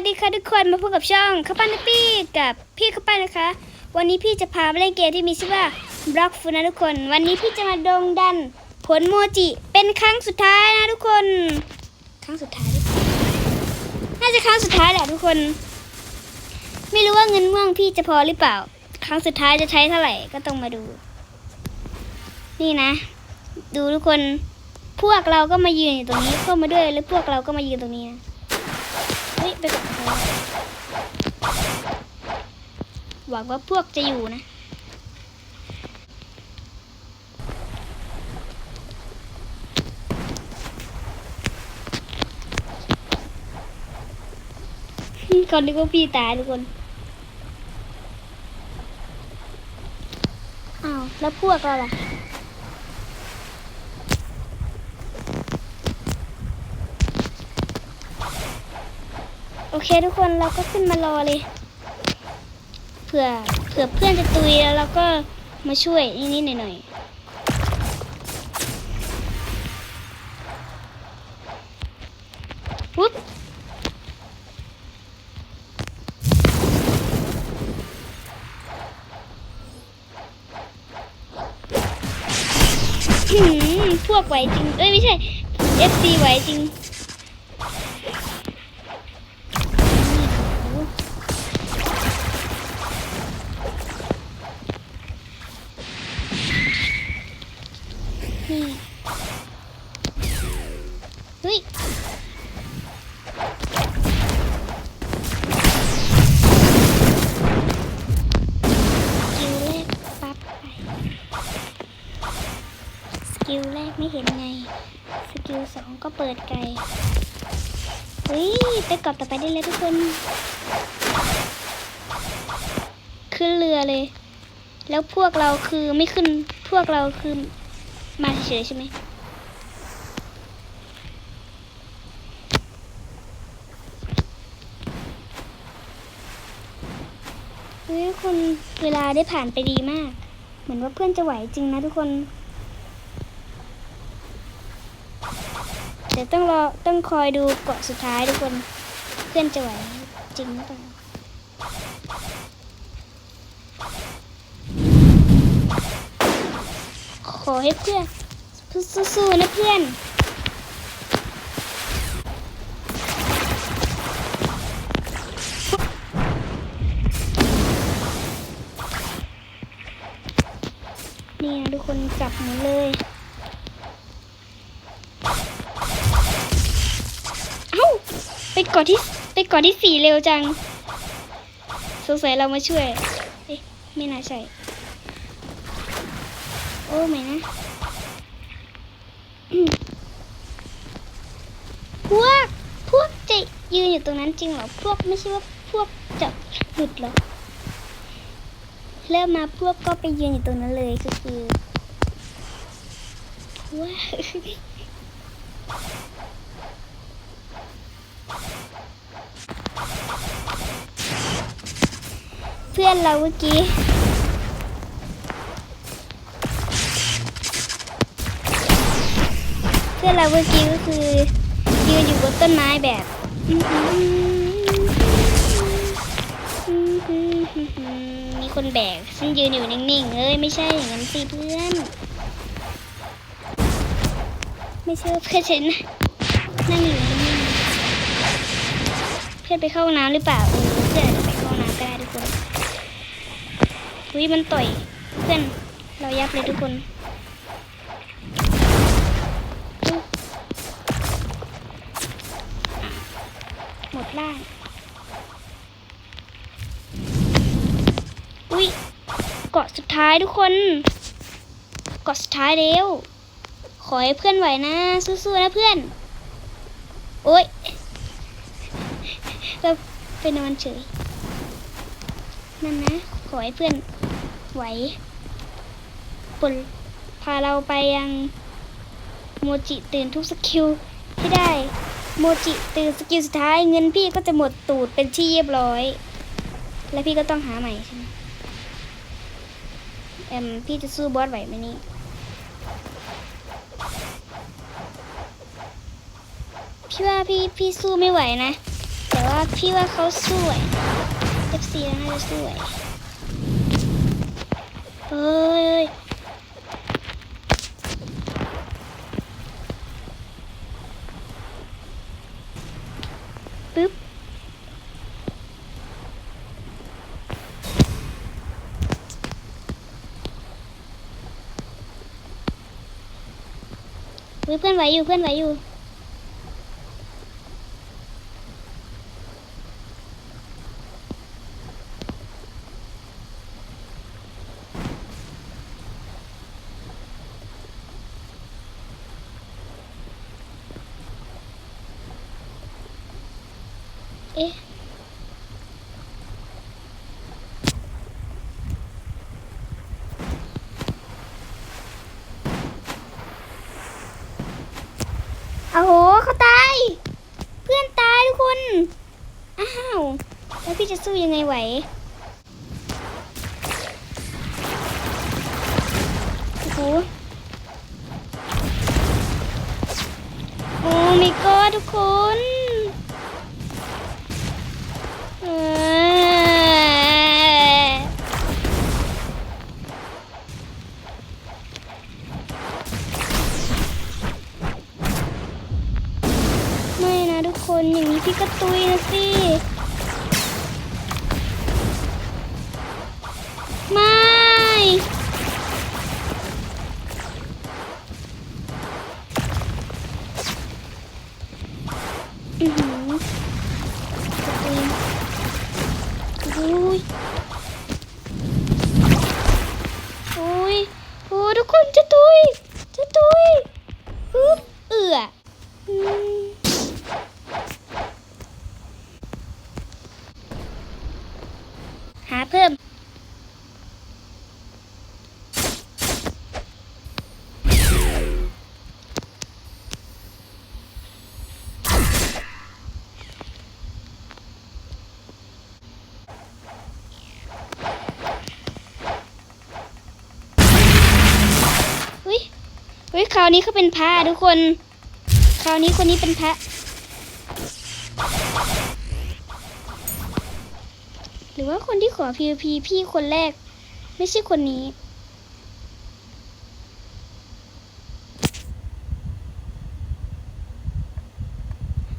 วัสดีค่ะทุกคนมาพบกับช่องข้าวปั้นปี้กับพี่ข้าวปั้นนะคะ วันนี้พี่จะพามาเล่นเกมที่มีชื่อว่าบล็อกฟูนะทุกคน วันนี้พี่จะมาดงดันผลโมจิเป็นครั้งสุดท้ายนะทุกคน ครั้งสุดท้ายน่าจะครั้งสุดท้ายแหละทุกคน ไม่รู้ว่าเงินว่างพี่จะพอหรือเปล่า ครั้งสุดท้ายจะใช้เท่าไหร่ก็ต้องมาดู นี่นะ ดูทุกคนพวกเราก็มายืนอยู่ตรงนี้เข้ามาด้วยแล้วพวกเราก็มายืนตรงนี้นะ ฮ้ยไปกับเขาหวังว่าพวกจะอยู่นะคนนึกว่าพี่ตายทุกคน อ้าว แล้วพวกเราล่ะ เคทุกคนเราก็ขึ้นมารอเลยเผื่อเผื่อเพื่อนจะตุยแล้วเราก็มาช่วยนิดๆหน่อยๆปุ๊บหืมพวกไหวจริง เอ้ย ไม่ใช่ FC ไหวจริง ฮ้ยสกิลแรกปั๊บไปสกิลแรกไม่เห็นไง สกิลสองก็เปิดไกลเฮ้ยไปกลับต่อไปได้เลยทุกคน ขึ้นเรือเลย แล้วพวกเราคือไม่ขึ้นพวกเราคือมาเฉยใช่ไหม เฮ้ยทุกคนเวลาได้ผ่านไปดีมาก เหมือนว่าเพื่อนจะไหวจริงนะทุกคน แต่ต้องรอต้องคอยดูเกาะสุดท้ายทุกคน เพื่อนจะไหวจริงหรือเปล่าขอให้เพื่อนสู้ๆนะเพื่อน คนกลับหมดเลยเอ้าไปกาะที่ไปกาะที่สี่เร็วจัง สงสัยเรามาช่วย เอ๊ะ ไม่น่าใช่ โอ้ไม่นะพวก พวกจะยืนอยู่ตรงนั้นจริงเหรอ พวกไม่ใช่ว่าพวกจะหลุดเหรอ เริ่มมาพวกก็ไปยืนอยู่ตรงนั้นเลยก็คือ วกเพื่อนเราเมื่อกี้เพื่อนเราเมื่อกี้ก็คือยืนอยู่บนต้นไม้แบบมีคนแบกฉันยืนอยู่นิ่งๆเอ้ยไม่ใช่อย่างนั้นสิเพื่อน ไม่ใช่ว่าเพื่อนฉันนั่งอยู่นิ่เพื่อนไปเข้าน้ำหรือเปล่าเออเพื่อนอาจจะไปเข้าน้ำก็ได้ทุกคนอุ้ยมันต่อยเพื่อนเรายับเลยทุกคนหมดล่างอุ้ยเกาะสุดท้ายทุกคน เกาะสุดท้ายเร็ว ขอให้เพื่อนไหวนะ สู้ๆนะเพื่อน โอ๊ยเราไปนอนเฉย นั่นนะ ขอให้เพื่อนไหวปนพาเราไปยังโมจิตื่นทุกสกิลให้ได้ โมจิตื่นสกิลสุดท้ายเงินพี่ก็จะหมดตูดเป็นที่เรียบร้อย แล้วพี่ก็ต้องหาใหม่ใช่ไหมเอ็มพี่จะสู้บอสไหวไหมนี่ พี่ว่าพี่พี่สู้ไม่ไหวนะ แต่ว่าพี่ว่าเขาสวย FC น่าจะสวยเฮ้ยปึ๊บเพื่อนไหวอยู่เพื่อนไหวอยู่ เอ๊ะโอ้โหเขาตาย เพื่อนตายทุกคน อ้าว แล้วพี่จะสู้ยังไงไหวโอ้โหโอ้ไม่ก็ทุกคน หาเพิ่ม อุ้ยอุ้ยคราวนี้เขาเป็นพระทุกคน คราวนี้คนนี้เป็นพระ รือว่าคนที่ขอ PVP พี่คนแรก ไม่ใช่คนนี้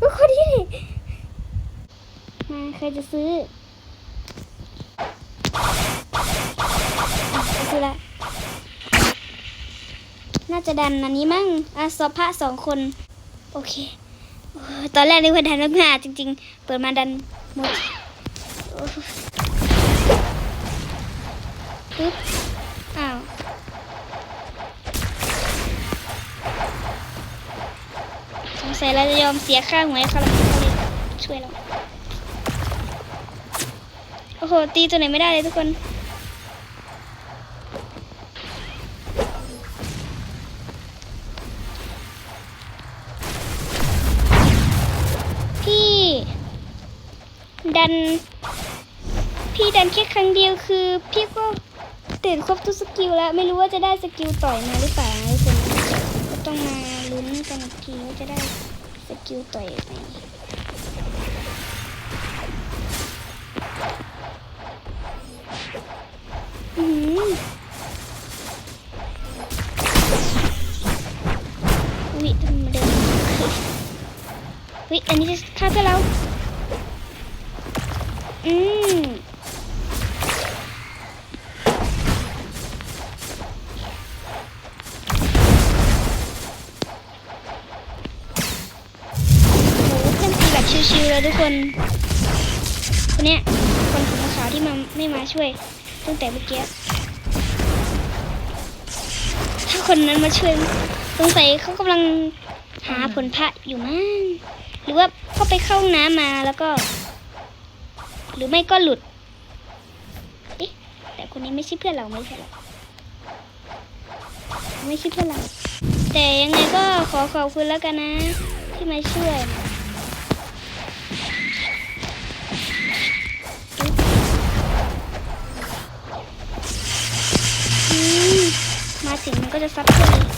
อุ๊ยคนนี้ดิมาใครจะซื้ออะไปซื้อละน่าจะดันอันนี้มั้งอะสอบพระสองคน โอเค ตอนแรกนึกว่าดันมากๆจริง ๆ เปิดมาดันหมด ปึ๊บอ้าวสงสัยเราจะยอมเสียค่าหวยเขาแล้วเขาเลยช่วยเรา โอ้โห ตีตัวไหนไม่ได้เลยทุกคนพี่ดัน นแค่ครั้งเดียวคือ พี่ก็ตื่นครบทุกสกิลแล้ว ไม่รู้ว่าจะได้สกิลต่อยมาหรือเปล่าทุกคนก็ต้องมาลุ้นกันอีกทีว่าจะได้สกิลต่อยไหมอือหืออุ๊ยทำไมเดินเฮ้ยอันนี้จะฆ่าเพื่อเราอืม ชิวๆเลยทุกคน คนเนี้ยคนผมขาวที่มาไม่มาช่วย ตั้งแต่เมื่อกี้ ถ้าคนนั้นมาช่วยสงสัยเขากำลังหาผลพระอยู่มั้งหรือว่าเขาไปเข้าห้องน้ำมาแล้วก็ หรือไม่ก็หลุดเอ๊ะแต่คนนี้ไม่ใช่เพื่อนเราไม่ใช่หรอไม่ใช่เพื่อนเราแต่ยังไงก็ขอขอบคุณแล้วกันนะ ที่มาช่วย มาถึงมันก็จะซับเพื่อน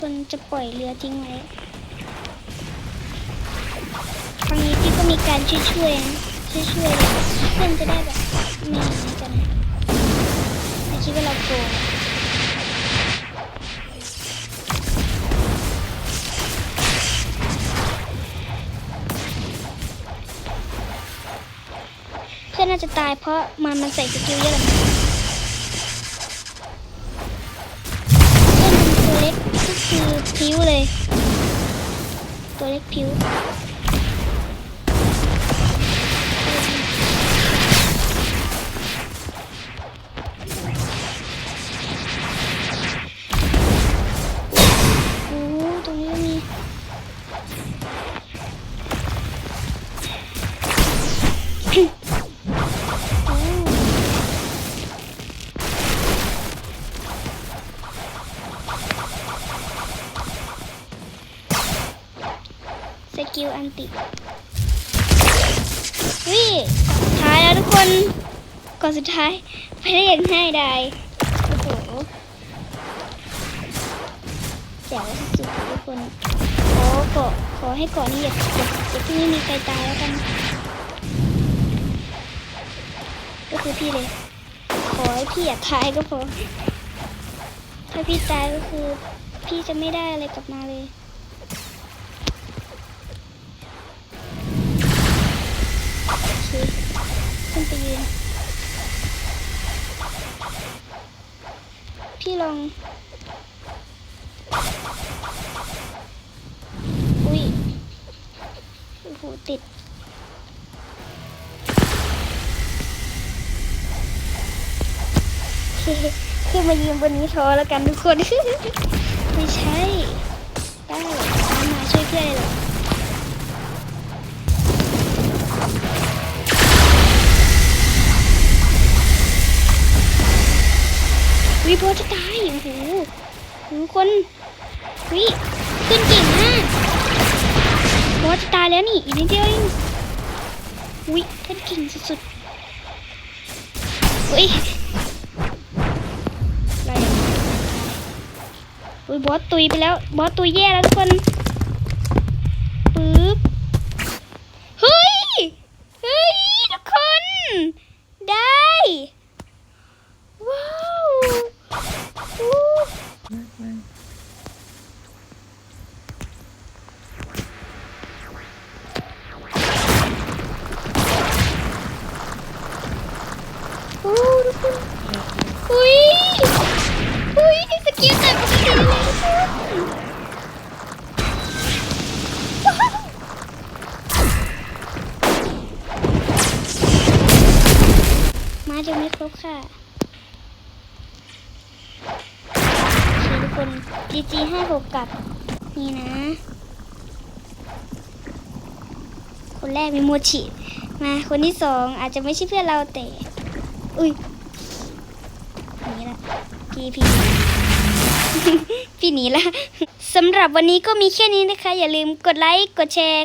คนจะปล่อยเรือทิ้งไว้ครั้งนี้พี่ก็มีการช่วยช่วยช่วยช่วยเพื่อนจะได้แบบไม่หนีกันไม่คิดว่าเราโกงเพื่อนน่าจะตายเพราะมันมันใส่สกิลเยอะเลย พิ้วเลย ตัวเล็กพิ้ว อันติวิท้ายแล้วทุกคนก่อนสุดท้ายไปได้อย่างง่ายดายโอ้โหแจ๋วสุดๆทุกคนขอเกาะขอให้เกาะนี้อย่าอย่าอย่าที่ไม่มีใครตายแล้วกัน ก็คือพี่เลยขอให้พี่อย่าตายก็พอถ้าพี่ตายก็คือ พี่จะไม่ได้อะไรกลับมาเลย โอคขึ้นไปยืนพี่ลอง อุ้ยโอ้โหติดขึ้นมายืนบนนี้ทอแล้วกันทุกคน ไม่ใช่ ได้มาช่วยเพื่อนเลยหรอ วิโบจะตายโอ้โหทุกคนวิขึ้นเก่งมากบอสจะตายแล้วนี่อีกนิดเดียวเองวิเพื่อนเก่งสุดๆวิอะไรอะวิบอสตุยไปแล้วบอสตุยแย่แล้วทุกคนปึ๊บาจะไม่ครบค่ะทุกคน GG ห้าหกกับ นี่นะ คนแรกมีโมชิมาคนที่สองอาจจะไม่ใช่เพื่อนเราแต่ อุ้ยนี่ละพี่พี่พี่หนีละสำหรับวันนี้ก็มีแค่นี้นะคะ อย่าลืมกดไลค์ กดแชร์